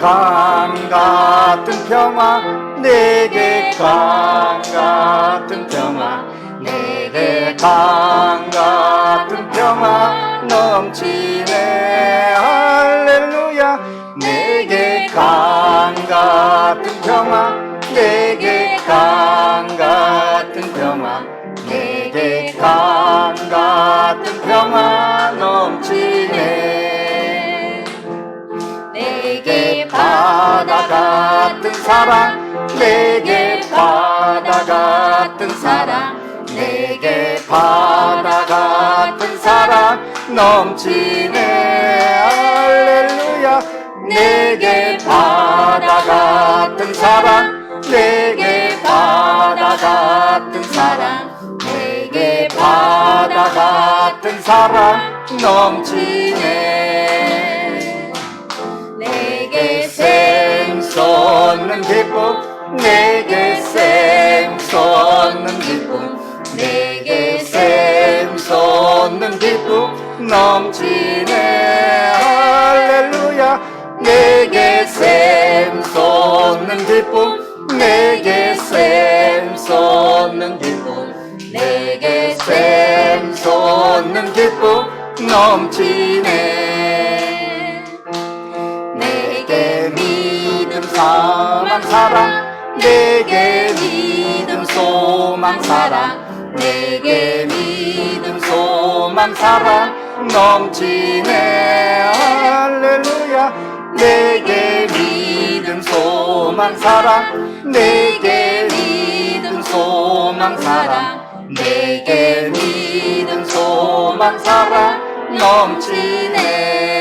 강 같은 평화 내게 강 같은 평화 내게 강 같은 평화 넘치네. 할렐루야. 내게 강 같은 평화 바다 같은 사랑 내게 바다 같은 사랑 내게 바다 같은 사랑 넘치네. 할렐루야. 내게 바다 같은 사랑 내게 바다 같은 사랑 내게 바다 같은 사랑 넘치네 내게 샘솟는 기쁨. 내게 샘솟는 기쁨. 넘치네. 할렐루야. 내게 샘솟는 기쁨. 내게 샘솟는 기쁨. 내게 샘솟는 기쁨. 넘치네. 내게 믿음 사랑 사랑 내게 믿음 소망 사랑. 내게 믿음 소망 사랑. 넘치네. 할렐루야. 내게 믿음 소망 사랑. 내게 믿음 소망 사랑. 내게 믿음 소망 사랑. 넘치네